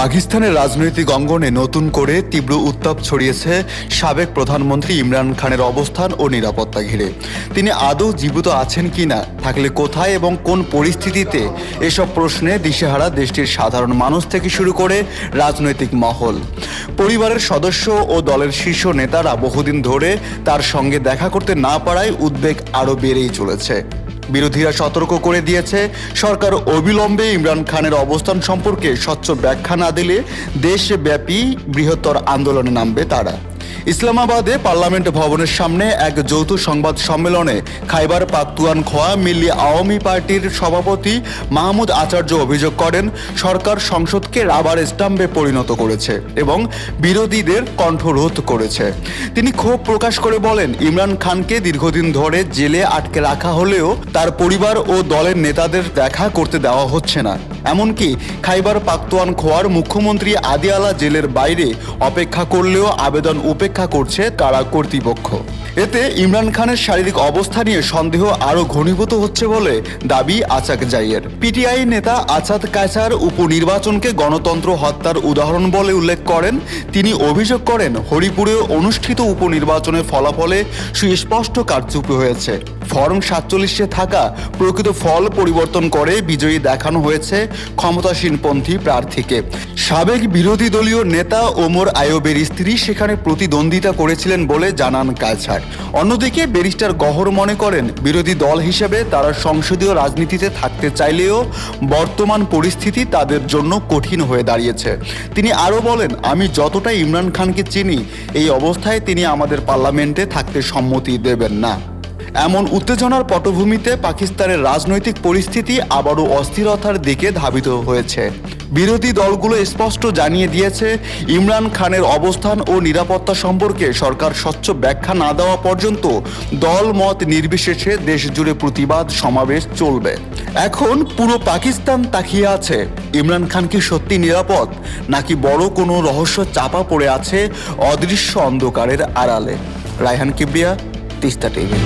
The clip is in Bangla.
পাকিস্তানের রাজনৈতিক অঙ্গনে নতুন করে তীব্র উত্তাপ ছড়িয়েছে সাবেক প্রধানমন্ত্রী ইমরান খানের অবস্থান ও নিরাপত্তা ঘিরে। তিনি আদৌ জীবিত আছেন কিনা, থাকলে কোথায় এবং কোন পরিস্থিতিতে এসব প্রশ্নে দিশেহারা দেশটির সাধারণ মানুষ থেকে শুরু করে রাজনৈতিক মহল। পরিবারের সদস্য ও দলের শীর্ষ নেতারা বহুদিন ধরে তার সঙ্গে দেখা করতে না পারায় উদ্বেগ আরও বেড়েই চলেছে। বিরোধীরা সতর্ক করে দিয়েছে। সরকার অবিলম্বে ইমরান খানের অবস্থান সম্পর্কে স্বচ্ছ ব্যাখ্যা না দিলে দেশব্যাপী বৃহত্তর আন্দোলনে নামবে তারা। ইসলামাবাদে পার্লামেন্ট ভবনের সামনে এক যৌথ সংবাদ সম্মেলনে খাইবার পাখতুয়ান খোয়া মিল্লি আওয়ামী পার্টির সভাপতি মাহমুদ আচার্য অভিযোগ করেন, সরকার সংসদকে রাবার স্টাম্পে পরিণত করেছে এবং বিরোধীদের কণ্ঠরোধ করেছে। তিনি ক্ষোভ প্রকাশ করে বলেন, ইমরান খানকে দীর্ঘদিন ধরে জেলে আটকে রাখা হলেও তার পরিবার ও দলের নেতাদের দেখা করতে দেওয়া হচ্ছে না। এমনকি খাইবার পাখতুয়ান খোয়ার মুখ্যমন্ত্রী আদিয়ালা জেলের বাইরে অপেক্ষা করলেও আবেদন উপেক্ষা করছে কারা কর্তৃপক্ষ। এতে ইমরান খানের শারীরিক অবস্থা নিয়ে সন্দেহ আরও ঘনীভূত হচ্ছে বলে দাবি আচাক জাইয়ের। পিটিআই নেতা আচাদ কায়সার উপনির্বাচনকে গণতন্ত্র হত্যার উদাহরণ বলে উল্লেখ করেন। তিনি অভিযোগ করেন, হরিপুরে অনুষ্ঠিত উপনির্বাচনের ফলাফলে সুস্পষ্ট কারচুপি হয়েছে। ফর্ম সাতচল্লিশে থাকা প্রকৃত ফল পরিবর্তন করে বিজয়ী দেখানো হয়েছে ক্ষমতাসীনপন্থী প্রার্থীকে। সাবেক বিরোধী দলীয় নেতা ওমর আয়বের স্ত্রী সেখানে প্রতিদ্বন্দ্বিতা করেছিলেন বলে জানান কালছার অন্যদিকে ব্যারিস্টার গহর মনে করেন, বিরোধী দল হিসেবে তারা সংসদীয় রাজনীতিতে থাকতে চাইলেও বর্তমান পরিস্থিতি তাদের জন্য কঠিন হয়ে দাঁড়িয়েছে। তিনি আরও বলেন, আমি যতটা ইমরান খানকে চিনি, এই অবস্থায় তিনি আমাদের পার্লামেন্টে থাকতে সম্মতি দেবেন না। এমন উত্তেজনার পটভূমিতে পাকিস্তানের রাজনৈতিক পরিস্থিতি আবারও অস্থিরতার দিকে ধাবিত হয়েছে। বিরোধী দলগুলো স্পষ্ট জানিয়ে দিয়েছে, ইমরান খানের অবস্থান ও নিরাপত্তা সম্পর্কে সরকার স্বচ্ছ ব্যাখ্যা না দেওয়া পর্যন্ত দল মত নির্বিশেষে দেশ জুড়ে প্রতিবাদ সমাবেশ চলবে। এখন পুরো পাকিস্তান তাকিয়ে আছে, ইমরান খান কি সত্যি নিরাপদ, নাকি বড় কোনো রহস্য চাপা পড়ে আছে অদৃশ্য অন্ধকারের আড়ালে? রায়হান কিবরিয়া, তিস্তা টিভি।